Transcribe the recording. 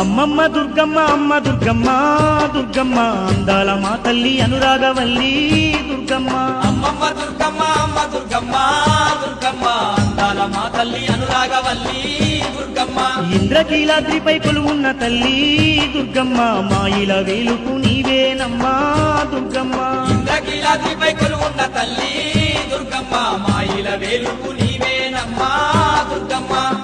అమ్మమ్మ దుర్గమ్మ అమ్మ దుర్గమ్మ దుర్గమ్మ. అందాల మా తల్లి అనురాగవల్లి దుర్గమ్మ. అమ్మమ్మ దుర్గమ్మ అమ్మ దుర్గమ్మ దుర్గమ్మ. అందాల మా తల్లి అనురాగవల్లి దుర్గమ్మ. ఇంద్రకీలాద్రిపై కొలువున్న తల్లి దుర్గమ్మ. మాయిల వేలుపు నీవేనమ్మా దుర్గమ్మ. ఇంద్రకీలాద్రిపై కొలువున్న తల్లి దుర్గమ్మ. మాయిల వేలుపు నీవేనమ్మా దుర్గమ్మ.